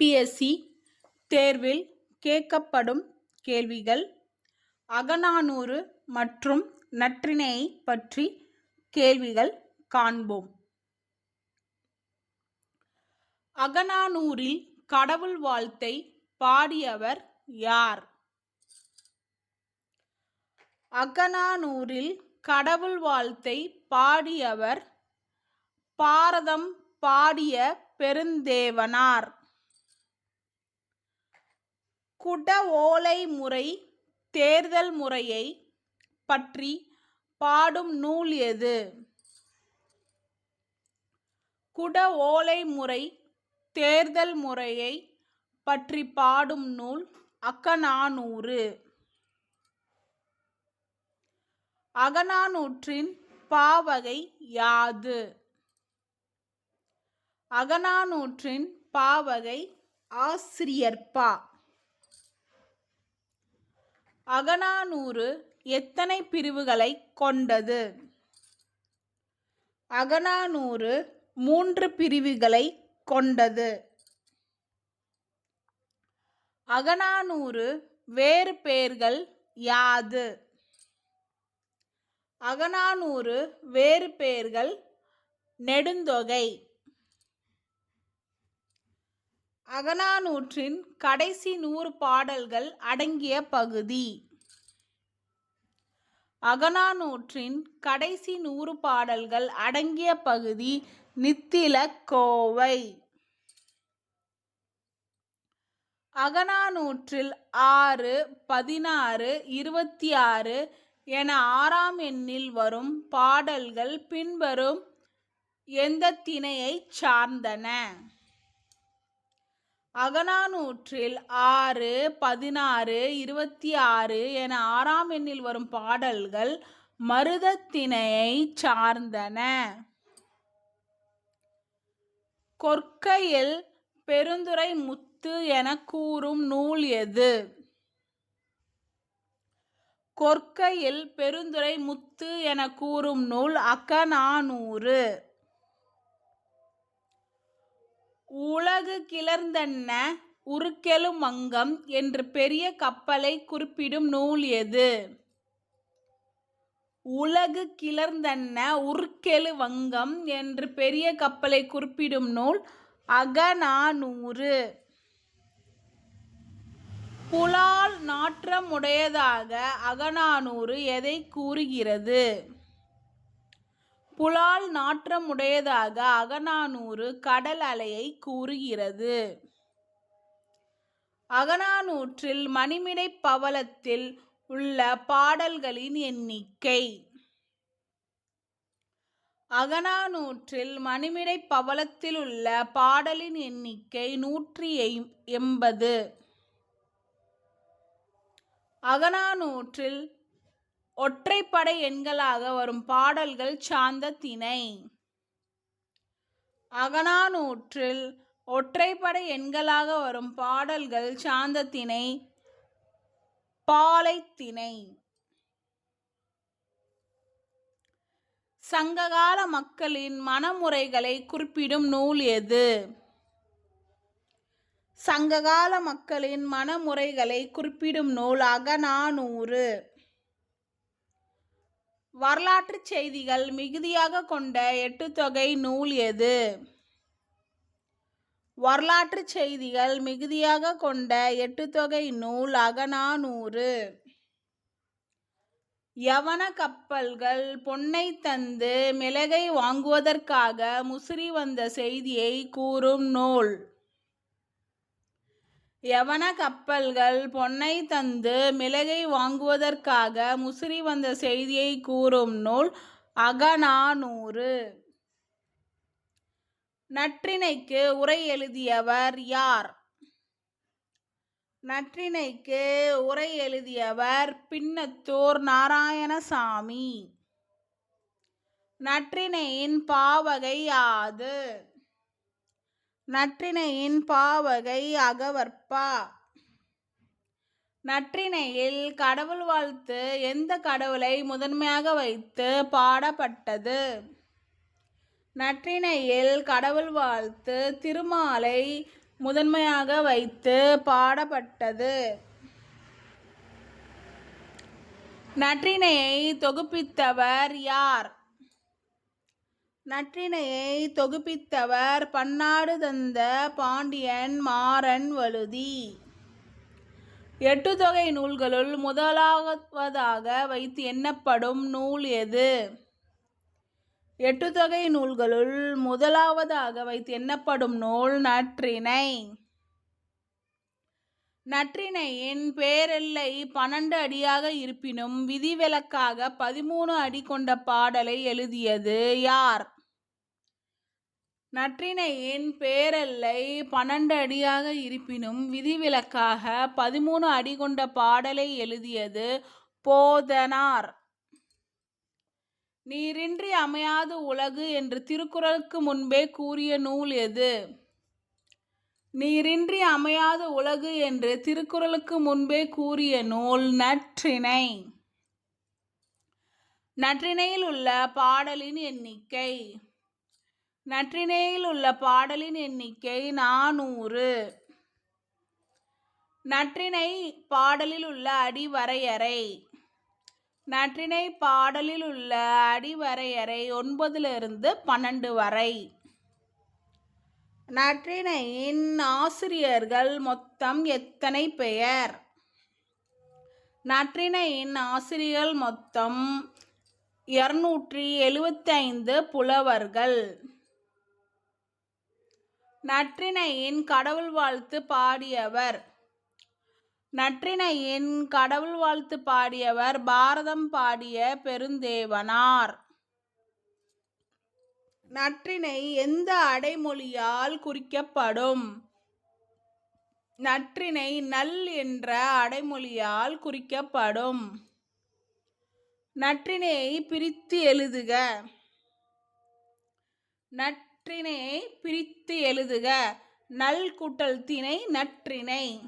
UPSC தேர்வில் கேட்கப்படும் கேள்விகள் அகநானூறு மற்றும் நற்றிணையை பற்றி கேள்விகள் காண்போம். அகநானூரில் கடவுள் வாழ்த்தை பாடியவர் யார்? அகநானூரில் கடவுள் வாழ்த்தை பாடியவர் பாரதம் பாடிய பெருந்தேவனார். குட ஓலை முறை தேர்தல் முறையை பற்றி பாடும் நூல் எது? குட ஓலை முறை தேர்தல் முறையை பற்றி பாடும் நூல் அக்கநானூறு அகநானூற்றின் பாவகை யாது? அகநானூற்றின் பாவகை ஆசிரியர்பா அகநானூறு எத்தனை பிரிவுகளை கொண்டது? அகநானூறு மூன்று பிரிவுகளை கொண்டது. அகநானூறு வேறு பெயர்கள் யாது? அகநானூறு வேறு பெயர்கள் நெடுந்தொகை. அகநானூற்றின் கடைசி நூறு பாடல்கள் அடங்கிய பகுதி. அகநானூற்றின் கடைசி நூறு பாடல்கள் அடங்கிய பகுதி நித்தில கோவை. அகநானூற்றில் ஆறு பதினாறு இருபத்தி ஆறு என ஆறாம் எண்ணில் வரும் பாடல்கள் பின்வரும் எந்த திணையைச் சார்ந்தன? அகநானூற்றில் ஆறு பதினாறு இருபத்தி ஆறு என ஆறாம் எண்ணில் வரும் பாடல்கள் மருதத்திணையை சார்ந்தன. கொற்கையில் பெருந்துரை முத்து என கூறும் நூல் எது? கொற்கையில் பெருந்துரை முத்து என கூறும் நூல் அகநானூறு. உலகு கிளர்ந்தன்ன உருக்கெழு மங்கம் என்று பெரிய கப்பலை குறிப்பிடும் நூல் எது? உலகு கிளர்ந்தன்ன உருக்கெழு வங்கம் என்று பெரிய கப்பலை குறிப்பிடும் நூல் அகநானூறு. புலால் நாற்றமுடையதாக அகநானூறு எதை கூறுகிறது? புலால் நாற்றமுடையதாக அகநானூறு கடல் அலையை கூறுகிறது. அகநானூற்றில் மணிமிடை பவளத்தில் உள்ள பாடல்களின் எண்ணிக்கை. அகநானூற்றில் மணிமிடை பவளத்தில் உள்ள பாடலின் எண்ணிக்கை நூற்றி எண்பது. அகநானூற்றில் ஒற்றைப்படை எண்களாக வரும் பாடல்கள் சார்ந்த திணை. அகனானூற்றில் ஒற்றைப்படை எண்களாக வரும் பாடல்கள் சார்ந்த திணை பாலைத்திணை சங்ககால மக்களின் மனமுறைகளை குறிப்பிடும் நூல் எது? சங்ககால மக்களின் மனமுறைகளை குறிப்பிடும் நூல் அகநானூறு. வரலாற்று செய்திகள் மிகுதியாக கொண்ட எட்டு தொகை நூல் எது? வரலாற்று செய்திகள் மிகுதியாக கொண்ட எட்டு தொகை நூல் அகநானூறு. யவன கப்பல்கள் பொன்னை தந்து மிளகை வாங்குவதற்காக முசிறி வந்த செய்தியை கூறும் நூல். யவன கப்பல்கள் பொன்னை தந்து மிளகை வாங்குவதற்காக முசிறி வந்த செய்தியை கூறும் நூல் அகநானூறு. நற்றிணைக்கு உரை எழுதியவர் யார்? நற்றிணைக்கு உரை எழுதியவர் பின்னத்தூர் நாராயணசாமி. நற்றிணையின் பாவகை யாது? நற்றிணையின் பாவகை அகவற்பா. நற்றிணையில் கடவுள் வாழ்த்து எந்த கடவுளை முதன்மையாக வைத்து பாடப்பட்டது? நற்றிணையில் கடவுள் வாழ்த்து திருமாலை முதன்மையாக வைத்து பாடப்பட்டது. நற்றிணையை தொகுப்பித்தவர் யார்? நற்றினையை தொகுப்பித்தவர் பன்னாடு தந்த பாண்டியன் மாறன் வழுதி. எட்டு தொகை நூல்களுள் முதலாவதாக வைத்து எண்ணப்படும் நூல் எது? எட்டு தொகை நூல்களுள் முதலாவதாக வைத்து எண்ணப்படும் நூல் நற்றிணை நற்றிணையின் பேரெல்லை பன்னெண்டு அடியாக இருப்பினும் விதிவிலக்காக பதிமூணு அடி கொண்ட பாடலை எழுதியது யார்? நற்றிணையின் பேரெல்லை பன்னெண்டு அடியாக இருப்பினும் விதிவிலக்காக பதிமூணு அடி கொண்ட பாடலை எழுதியது போதனார். நீரின்றி அமையாது உலகு என்று திருக்குறளுக்கு முன்பே கூறிய நூல் எது? நீரின்றி அமையாத உலகு என்று திருக்குறளுக்கு முன்பே கூறிய நூல் நற்றிணை. நற்றிணையில் உள்ள பாடலின் எண்ணிக்கை. நற்றிணையில் உள்ள பாடலின் எண்ணிக்கை நானூறு. நற்றிணை பாடலில் உள்ள அடிவரையறை. நற்றிணை பாடலில் உள்ள அடிவரையறை ஒன்பதிலிருந்து பன்னெண்டு வரை. நற்றினையின் ஆசிரியர்கள் மொத்தம் எத்தனை பெயர்? நற்றினையின் ஆசிரியர்கள் மொத்தம் இருநூற்றி எழுபத்தைந்து புலவர்கள். நற்றினையின் கடவுள் வாழ்த்து பாடியவர். நற்றினையின் கடவுள் வாழ்த்து பாடியவர் பாரதம் பாடிய பெருந்தேவனார். நற்றினை எந்த அடைமொழியால் குறிக்கப்படும்? நற்றினை நல் என்ற அடைமொழியால் குறிக்கப்படும். நற்றினை பிரித்து எழுதுக. நற்றினை பிரித்து எழுதுக. நல் கூட்டல் திணை நற்றினை.